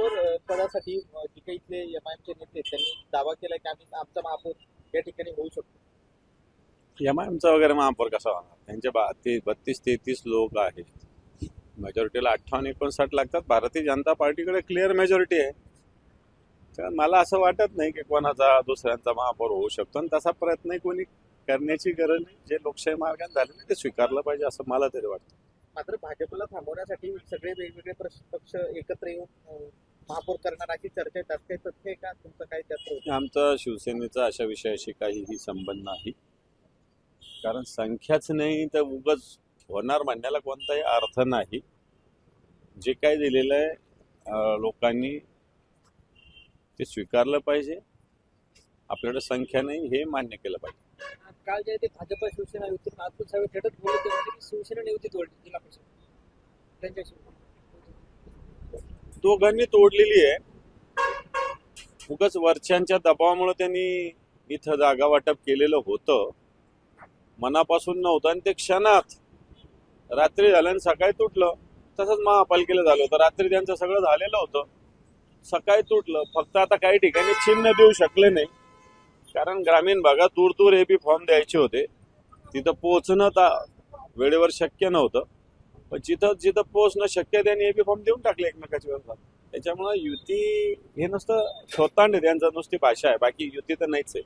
महापौर पदासाठी जे काही इथले एम आय एमचे नेते त्यांनी दावा केला की आम्ही आमचा महापौर या ठिकाणी होऊ शकतो. एम आय एमचा वगैरे महापौर कसा होणार? त्यांचे बा बत्तीस तेहतीस लोक आहेत. मेजॉरिटीला अठ्ठावन्न एकोणसाठ लागतात. भारतीय जनता पार्टीकडे क्लिअर मेजॉरिटी आहे. तर मला असं वाटत नाही की कोणाचा दुसऱ्यांचा महापौर होऊ शकतो. आणि तसा प्रयत्नही कोणी करण्याची गरज नाही. जे लोकशाही मार्गाने झालेले ते स्वीकारलं पाहिजे असं मला तरी वाटतं. मात्र भाजपला थांबवण्यासाठी सगळे वेगवेगळे पक्ष एकत्र येऊन महापौर करणार अशी चर्चा आहे. त्यात काही तथ्य का? तुमचं काय त्यात होतं? आमचा शिवसेनेचा अशा विषयाशी काहीही संबंध नाही. कारण संख्याच नाही तर उगच होणार म्हणण्याला कोणताही अर्थ नाही. जे काय दिलेलं आहे लोकांनी ते स्वीकारलं पाहिजे. आपल्याकडे संख्या नाही हे मान्य केलं पाहिजे. काल जे ते भाजप शिवसेना युती नागपूर साहेब थेटच बोलले ते म्हणते की शिवसेनेने युती तोडली जिल्हा परिषद. त्यांच्याशी दोघांनी तोडलेली आहे. उगाच वर्षांच्या दबावामुळे त्यांनी इथं जागा वाटप केलेलं होतं. मनापासून नव्हतं आणि ते क्षणात रात्री झालं आणि सकाळी तुटलं. तसंच महापालिकेला झालं होतं. रात्री त्यांचं सगळं झालेलं होतं. सकाळी तुटलं. फक्त आता काही ठिकाणी चिन्ह देऊ शकले नाही. कारण ग्रामीण भागात दूर दूर हे बी फॉर्म द्यायचे होते. तिथं पोहोचणं वेळेवर शक्य नव्हतं. पण जिथं जिथं पोहोचणं शक्य आहे त्यांनी हे बी फॉर्म देऊन टाकले एकमेकाच्या विरोधात त्याच्यामुळे युती हे नुसतं स्वतःंड त्यांचं नुसती भाषा आहे. बाकी युती तर नाहीच आहे.